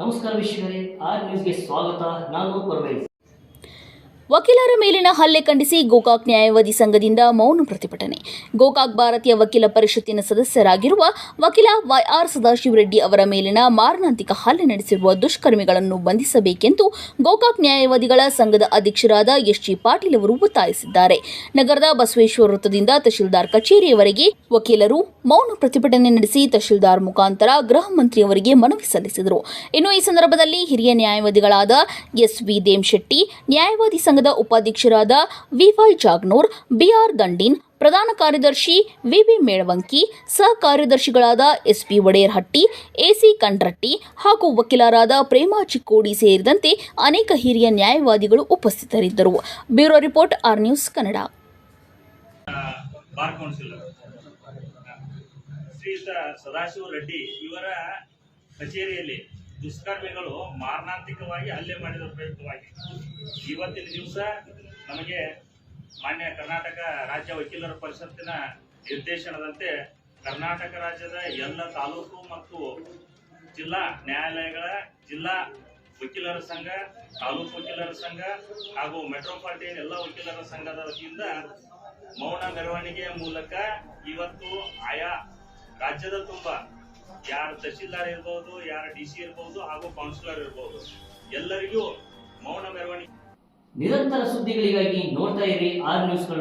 ನಮಸ್ಕಾರ ವೀಕ್ಷಕರೇ ಆರ್ ನ್ಯೂಸ್ಗೆ ಸ್ವಾಗತ ನಾನು ಪರ್ವೇಜ್ ವಕೀಲರ ಮೇಲಿನ ಹಲ್ಲೆ ಖಂಡಿಸಿ ಗೋಕಾಕ್ ನ್ಯಾಯವಾದಿ ಸಂಘದಿಂದ ಮೌನ ಪ್ರತಿಭಟನೆ. ಗೋಕಾಕ್ ಭಾರತೀಯ ವಕೀಲ ಪರಿಷತ್ತಿನ ಸದಸ್ಯರಾಗಿರುವ ವಕೀಲ ವೈಆರ್ ಸದಾಶಿವರೆಡ್ಡಿ ಅವರ ಮೇಲಿನ ಮಾರಣಾಂತಿಕ ಹಲ್ಲೆ ನಡೆಸಿರುವ ದುಷ್ಕರ್ಮಿಗಳನ್ನು ಬಂಧಿಸಬೇಕೆಂದು ಗೋಕಾಕ್ ನ್ಯಾಯವಾದಿಗಳ ಸಂಘದ ಅಧ್ಯಕ್ಷರಾದ ಎಸ್. ಜಿ. ಪಾಟೀಲ್ ಅವರು ಒತ್ತಾಯಿಸಿದ್ದಾರೆ. ನಗರದ ಬಸವೇಶ್ವರ ವೃತ್ತದಿಂದ ತಹಶೀಲ್ದಾರ್ ಕಚೇರಿಯವರೆಗೆ ವಕೀಲರು ಮೌನ ಪ್ರತಿಭಟನೆ ನಡೆಸಿ ತಹಶೀಲ್ದಾರ್ ಮುಖಾಂತರ ಗೃಹ ಮಂತ್ರಿಯವರಿಗೆ ಮನವಿ ಸಲ್ಲಿಸಿದರು. ಇನ್ನು ಈ ಸಂದರ್ಭದಲ್ಲಿ ಹಿರಿಯ ನ್ಯಾಯವಾದಿಗಳಾದ ಎಸ್. ವಿ. ದೇಮ್ಶೆಟ್ಟಿ ನ್ಯಾಯವಾದಿ ಸಂಘದ ಉಪಾಧ್ಯಕ್ಷರಾದ ವಿವೈ ಜಾಗ್ನೂರ್, ಬಿಆರ್ ದಂಡಿನ್ ಪ್ರಧಾನ ಕಾರ್ಯದರ್ಶಿ ವಿವಿ ಮೇಳವಂಕಿ ಸಹ ಕಾರ್ಯದರ್ಶಿಗಳಾದ ಎಸ್ಪಿ ಒಡೆಯರ್ಹಟ್ಟಿ, ಎಸಿ ಕಂಡ್ರಟ್ಟಿ ಹಾಗೂ ವಕೀಲರಾದ ಪ್ರೇಮಾ ಚಿಕ್ಕೋಡಿ ಸೇರಿದಂತೆ ಅನೇಕ ಹಿರಿಯ ನ್ಯಾಯವಾದಿಗಳು ಉಪಸ್ಥಿತರಿದ್ದರು. Bureau report, R news Kannada. ಶ್ರೀಯುತ ಸದಾಶಿವ ರೆಡ್ಡಿ ಇವರ ಕಚೇರಿಯಲ್ಲಿ ದುಷ್ಕರ್ಮಿಗಳು ಮಾರಣಾಂತಿಕವಾಗಿ ಹಲ್ಲೆ ಮಾಡಿದ ಪ್ರಯುಕ್ತವಾಗಿ. ಇವತ್ತಿನ ದಿವಸ ನಮಗೆ ಮಾನ್ಯ ಕರ್ನಾಟಕ ರಾಜ್ಯ ವಕೀಲರ ಪರಿಷತ್ತಿನ ನಿರ್ದೇಶನದಂತೆ ಕರ್ನಾಟಕ ರಾಜ್ಯದ ಎಲ್ಲ ತಾಲೂಕು ಮತ್ತು ಜಿಲ್ಲಾ ನ್ಯಾಯಾಲಯಗಳ ಜಿಲ್ಲಾ ವಕೀಲರ ಸಂಘ, ತಾಲೂಕು ವಕೀಲರ ಸಂಘ ಹಾಗೂ ಮೆಟ್ರೋಪಾಲಿಟನ್ ಎಲ್ಲ ವಕೀಲರ ಸಂಘದ ವತಿಯಿಂದ ಮೌನ ಮೆರವಣಿಗೆಯ ಮೂಲಕ ಇವತ್ತು ಆಯಾ ರಾಜ್ಯದ ತುಂಬ ಯಾರು ತಹಶೀಲ್ದಾರ್ ಇರ್ಬೋದು, ಯಾರು ಡಿ ಸಿ ಇರ್ಬೋದು ಹಾಗೂ ಕೌನ್ಸಿಲರ್ ಇರ್ಬೋದು, ಎಲ್ಲರಿಗೂ ಮೌನ ಮೆರವಣಿಗೆ. ನಿರಂತರ ಸುದ್ದಿಗಳಿಗಾಗಿ ನೋಡ್ತಾ ಇರಿ ಆರ್ ನ್ಯೂಸ್ ಕನ್ನಡ.